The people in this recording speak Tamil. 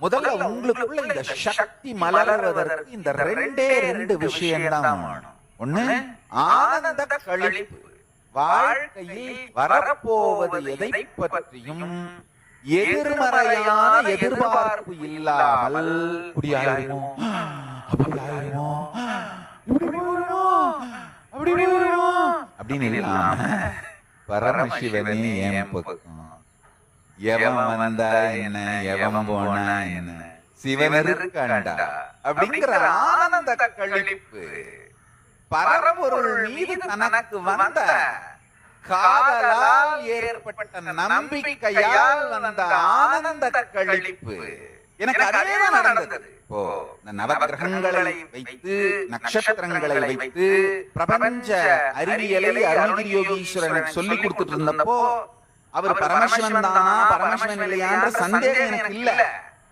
முதல்ல உங்களுக்குள்ள இந்த சக்தி மலர்வதற்கு இந்த ரெண்டே ரெண்டு விஷயம்தான் வேணும். ஒண்ணு ஆனந்த கழிப்பு. வாழ்க்கையில் வரப்போவது எதை பற்றியும் எதிர்மறையான எதிர்பார்ப்பு இல்லாமல் இப்படி ஆயிருமோ அப்படி ஆயிருமோ இப்படி அப்படி அப்படின்னு இல்லாம பரமசிவனே என் பக்கம்? எவன் வந்தா என்ன? எவன் போனா என்ன? சிவன் இருக்காண்டா அப்படிங்கிற ஆனந்த கழிப்பு. பரம்பொருள் மீது தனக்கு வந்த காதலால் ஏற்பட்ட நம்பிக்கையால் வந்த ஆனந்த கழிப்பு. எனக்கு அதேதான் நடந்தது. இந்த நவகிரகங்களை வைத்து நட்சத்திரங்களை வைத்து பிரபஞ்ச அறிவியலை அருணகிரி யோகீஸ்வரனுக்கு சொல்லி கொடுத்துட்டு இருந்தப்போ அவர் பரமசிவன் தானா? பரமசிவன் இல்லையான்ற சந்தேகம் எனக்கு இல்ல.